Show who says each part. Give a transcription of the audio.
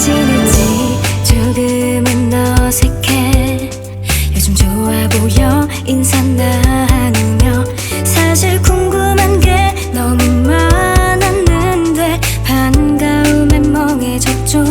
Speaker 1: 지냈지 조금은 어색해. 요즘 좋아 보여? 인사 나누며. 사실 궁금한 게 너무 많았는데 반가움에 멍해졌죠.